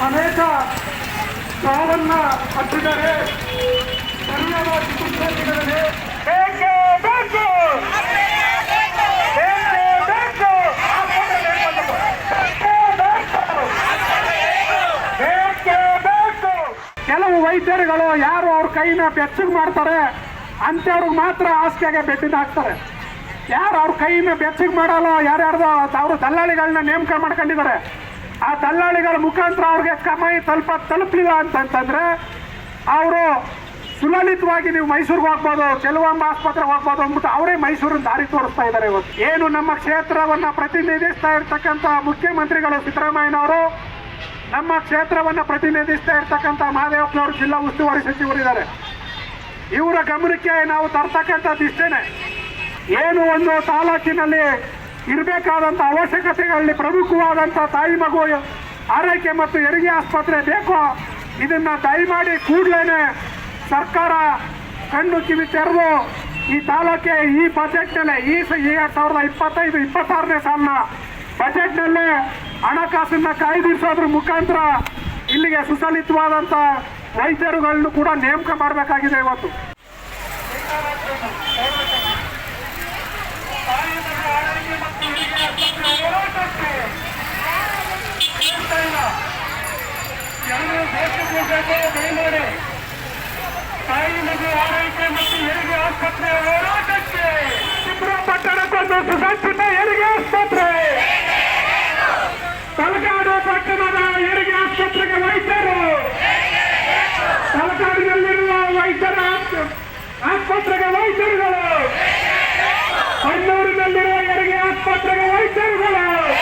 ಅನೇಕ ಸಾವನ್ನ ಬೇಕು. ಕೆಲವು ವೈದ್ಯರುಗಳು ಯಾರು ಅವ್ರ ಕೈನ ಬೆಚ್ಚಗೆ ಮಾಡ್ತಾರೆ ಅಂತವ್ರಿಗೆ ಮಾತ್ರ ಹಾಸಿಗೆಗೆ ಬೆಟ್ಟಿನ ಹಾಕ್ತಾರೆ ಯಾರು ಅವ್ರ ಕೈನ ಬೆಚ್ಚಗೆ ಮಾಡಲ್ಲ, ಯಾರ್ಯಾರ್ದು ಅವರು ದಲ್ಲಾಳಿಗಳನ್ನ ನೇಮಕ ಮಾಡ್ಕೊಂಡಿದ್ದಾರೆ. ಆ ದಲ್ಲಾಳಿಗಳ ಮುಖಾಂತರ ಅವ್ರಿಗೆ ಕಮಾಯಿ ತಲುಪ ತಲುಪಲಿಲ್ಲ ಅಂತಂತಂದ್ರೆ ಅವರು ಸುಲಲಿತವಾಗಿ ನೀವು ಮೈಸೂರಿಗೆ ಹೋಗ್ಬೋದು ಕೆಲವೊಂದು ಆಸ್ಪತ್ರೆಗೆ ಹೋಗ್ಬೋದು ಅಂದ್ಬಿಟ್ಟು ಅವರೇ ಮೈಸೂರಿನ ದಾರಿ ತೋರಿಸ್ತಾ ಇದ್ದಾರೆ ಇವತ್ತು. ಏನು ನಮ್ಮ ಕ್ಷೇತ್ರವನ್ನ ಪ್ರತಿನಿಧಿಸ್ತಾ ಇರ್ತಕ್ಕಂಥ ಮುಖ್ಯಮಂತ್ರಿಗಳು ಸಿದ್ದರಾಮಯ್ಯನವರು, ನಮ್ಮ ಕ್ಷೇತ್ರವನ್ನ ಪ್ರತಿನಿಧಿಸ್ತಾ ಇರ್ತಕ್ಕಂಥ ಮಹದೇವಪ್ಪನವರು ಜಿಲ್ಲಾ ಉಸ್ತುವಾರಿ ಸಚಿವರಿದ್ದಾರೆ. ಇವರ ಗಮನಕ್ಕೆ ನಾವು ತರ್ತಕ್ಕಂಥದ್ದು ಇಷ್ಟೇನೆ ಏನು ಒಂದು ತಾಲೂಕಿನಲ್ಲಿ ಇರಬೇಕಾದಂಥ ಅವಶ್ಯಕತೆಗಳಲ್ಲಿ ಪ್ರಮುಖವಾದಂಥ ತಾಯಿ ಮಗು ಆರೈಕೆ ಮತ್ತು ಹೆರಿಗೆ ಆಸ್ಪತ್ರೆ ಬೇಕೋ ಇದನ್ನ ದಯಮಾಡಿ ಕೂಡಲೇ ಸರ್ಕಾರ ಕಣ್ಣು ಕಿವಿ ತೆರೆದು ಈ ತಾಲೂಕೆ ಈ ಬಜೆಟ್ನಲ್ಲೇ ಈ ಎರಡ್ ಸಾವಿರದ ಇಪ್ಪತ್ತೈದು, ಇಪ್ಪತ್ತಾರನೇ ಸಾಲಿನ ಬಜೆಟ್ನಲ್ಲೇ ಹಣಕಾಸನ್ನ ಕಾಯ್ದಿರಿಸೋದ್ರ ಮುಖಾಂತರ ಇಲ್ಲಿಗೆ ಸುಸಲಿತವಾದಂಥ ವೈದ್ಯರುಗಳನ್ನು ಕೂಡ ನೇಮಕ ಮಾಡಬೇಕಾಗಿದೆ ಇವತ್ತು. ತಾಯಿ, ಮಗು ಆರೈಕೆ ಮತ್ತು ಹೆರಿಗೆ ಆಸ್ಪತ್ರೆ ಹೋರಾಟಕ್ಕೆ ಚಿತ್ರ ಪಟ್ಟಣಕ್ಕೊಂದು ಸುಸಜ್ಜಿತ ಹೆರಿಗೆ ಆಸ್ಪತ್ರೆ. ತಲಕಾಡು ಪಟ್ಟಣದ ಹೆರಿಗೆ ಆಸ್ಪತ್ರೆಗೆ ವೈದ್ಯರು. ತಲಕಾಡಿನಲ್ಲಿರುವ ವೈದ್ಯರ ಆಸ್ಪ- ಆಸ್ಪತ್ರೆಗೆ ವೈದ್ಯರುಗಳು ಕಣ್ಣೂರಿನಲ್ಲಿರುವ ಹೆರಿಗೆ ಆಸ್ಪತ್ರೆಗೆ ವೈದ್ಯರುಗಳು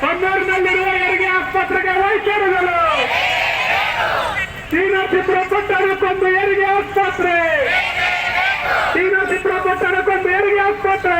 ಕಣ್ಣೂರಿನಲ್ಲಿರುವ ಹೆರಿಗೆ ಆಸ್ಪತ್ರೆಗೆ ವೈದ್ಯರುಗಳು ತೀನ ಚಿತ್ರ ಪಟ್ಟಣಕ್ಕೊಂದು ಹೆರಿಗೆ ಆಸ್ಪತ್ರೆ ತೀನ ಚಿತ್ರ ಪಟ್ಟಣಕ್ಕೊಂದು ಹೆರಿಗೆ ಆಸ್ಪತ್ರೆ